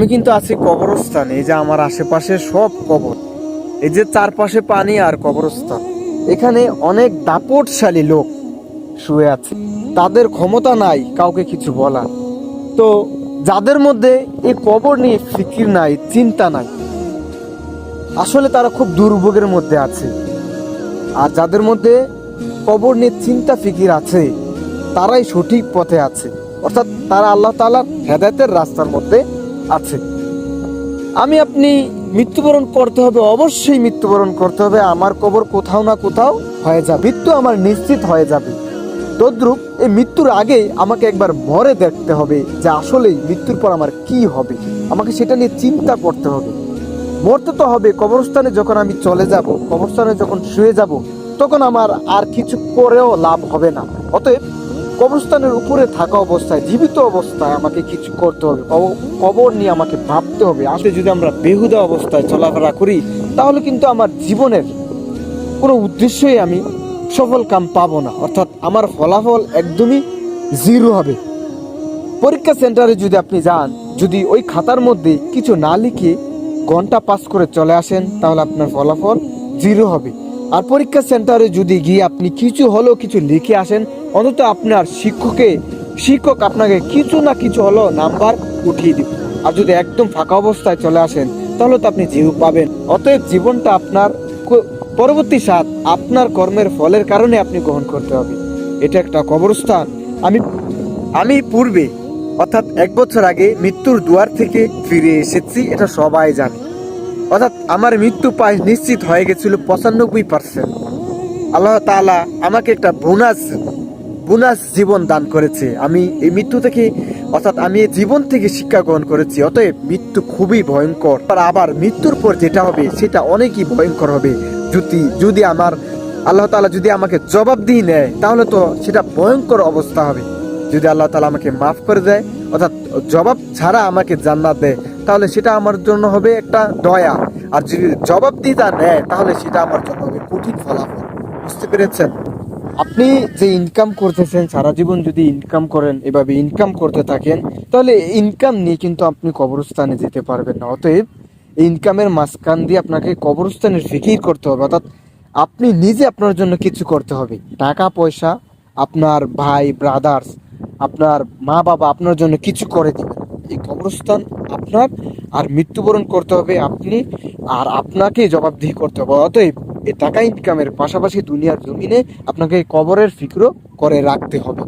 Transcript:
আমি কিন্তু আছি কবরস্থানে, এই যে আমার আশেপাশে সব কবর। এই যে চারপাশে পানি আর কবরস্থান। এখানে অনেক দাপটশালী লোক শুয়ে আছে। তাদের ক্ষমতা নাই কাউকে কিছু বলার। তো যাদের মধ্যে এই কবর নিয়ে ফিকির নাই, চিন্তা নাই, আসলে তারা খুব দুর্ভোগের মধ্যে আছে। আর যাদের মধ্যে কবর নিয়ে চিন্তা ফিকির আছে, তারাই সঠিক পথে আছে। অর্থাৎ তারা আল্লাহ তালার হেদায়তের রাস্তার মধ্যে আছে। আমি আপনি মৃত্যুবরণ করতে হবে, অবশ্যই মৃত্যুবরণ করতে হবে। আমার কবর কোথাও না কোথাও হয়ে যাবে। মৃত্যু আমার নিশ্চিত হয়ে যাবে। তদ্রুপ এই মৃত্যুর আগে আমাকে একবার মরে দেখতে হবে যে আসলেই মৃত্যুর পর আমার কি হবে। আমাকে সেটা নিয়ে চিন্তা করতে হবে। মরতে তো হবে। কবরস্থানে যখন আমি চলে যাব, কবরস্থানে যখন শুয়ে যাব, তখন আমার আর কিছু করেও লাভ হবে না। অতএব কবরস্থানের উপরে থাকা অবস্থায়, জীবিত অবস্থায় আমাকে কিছু করতে হবে। কব- কবর নিয়ে আমাকে ভাবতে হবে। আসলে যদি আমরা বেহুদা অবস্থায় চলাফেরা করি, তাহলে কিন্তু আমার জীবনের কোনো উদ্দেশ্যই আমি সফল কাম পাবো না। অর্থাৎ আমার ফলাফল একদমই জিরো হবে। পরীক্ষা সেন্টারে যদি আপনি যান, যদি ওই খাতার মধ্যে কিছু না লিখে ঘণ্টা পাস করে চলে আসেন, তাহলে আপনার ফলাফল জিরো হবে। আর পরীক্ষা সেন্টারে যদি গিয়ে আপনি কিছু হলেও কিছু লিখে আসেন, অন্তত আপনার শিক্ষকে, শিক্ষক আপনাকে কিছু না কিছু হলেও নাম্বার উঠিয়ে দিবে। আর যদি একদম ফাঁকা অবস্থায় চলে আসেন, তাহলে তো আপনি জিরো পাবেন। অতএব জীবনটা আপনার পরবর্তী সাথ আপনার কর্মের ফলের কারণে আপনি গ্রহণ করতে হবে। এটা একটা কবরস্থান। আমি আমি পূর্বে, অর্থাৎ এক বছর আগে মৃত্যুর দুয়ার থেকে ফিরে এসেছি, এটা সবাই জানে। অর্থাৎ আমার মৃত্যু প্রায় নিশ্চিত হয়ে গেছিল পঁচানব্বই পার্সেন্ট আল্লাহ তাআলা আমাকে একটা বোনাস বোনাস জীবন দান করেছে। আমি এই মৃত্যু থেকে, অর্থাৎ আমি এই জীবন থেকে শিক্ষা গ্রহণ করেছি, অতএব মৃত্যু খুবই ভয়ঙ্কর। আর আবার মৃত্যুর পর যেটা হবে, সেটা অনেকই ভয়ঙ্কর হবে। যদি যদি আমার, আল্লাহ তাআলা যদি আমাকে জবাব দিয়ে নেয়, তাহলে তো সেটা ভয়ঙ্কর অবস্থা হবে। যদি আল্লাহ তালা আমাকে মাফ করে দেয়, অর্থাৎ জবাব ছাড়া আমাকে জান্নাত দেয়। তাহলে সেটা আমার জন্য হবে একটা দয়া। আর যদি জবাব দিয়ে নেয়, তাহলে সেটা আমার জন্য হবে কঠিন ফলাফল। বুঝতে পেরেছেন? আপনি যে ইনকাম করতেছেন, সারা জীবন যদি ইনকাম করেন, এভাবে ইনকাম করতে থাকেন, তাহলে ইনকাম নিয়ে কিন্তু আপনি কবরস্থানে যেতে পারবেন না। অতএব ইনকামের মাঝখান দিয়ে আপনাকে কবরস্থানের ফিকির করতে হবে। অর্থাৎ আপনি নিজে আপনার জন্য কিছু করতে হবে। টাকা, পয়সা, আপনার ভাই ব্রাদার্স আপনার মা বাবা আপনার জন্য কিছু করে দিবেন। এই কবরস্থান আপনার, আর মৃত্যুবরণ করতে হবে আপনি, আর আপনাকে জবাবদিহি করতে হবে। অতএব এ টাকা ইনকামের পাশাপাশি দুনিয়ার জমিনে আপনাকে কবরের ফিক্র করে রাখতে হবে।